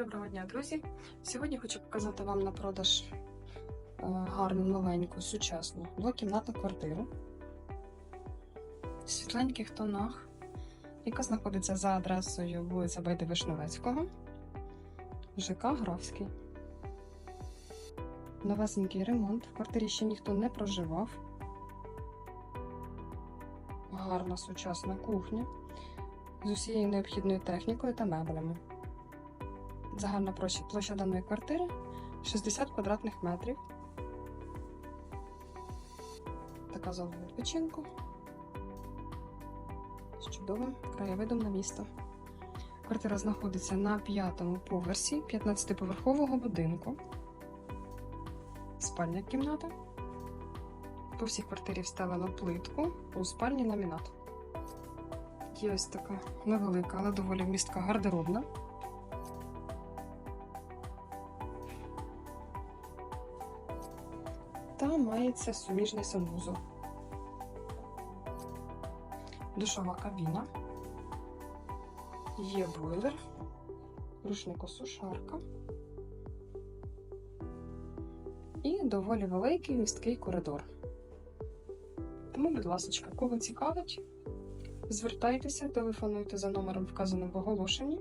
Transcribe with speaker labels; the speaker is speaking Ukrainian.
Speaker 1: Доброго дня, друзі! Сьогодні хочу показати вам на продаж е, гарну, новеньку, сучасну двокімнатну квартиру в світленьких тонах, яка знаходиться за адресою вулиця Байди Вишневецького, ЖК Графський. Новесенький ремонт. В квартирі ще ніхто не проживав. Гарна сучасна кухня з усією необхідною технікою та меблями. Загальна площа, даної квартири 60 квадратних метрів. Така зона відпочинку з чудовим краєвидом на місто. Квартира знаходиться на п'ятому поверсі 15-поверхового будинку. Спальня кімната. По всій квартирі вставлено плитку, у спальні ламінат. Є ось така невелика, але доволі вмістка гардеробна. Та мається суміжний санвузол. Душова кабіна. Є бойлер, рушникосушарка. І доволі великий місткий коридор. Тому, будь ласка, кого цікавить, звертайтеся, телефонуйте за номером, вказаним в оголошенні.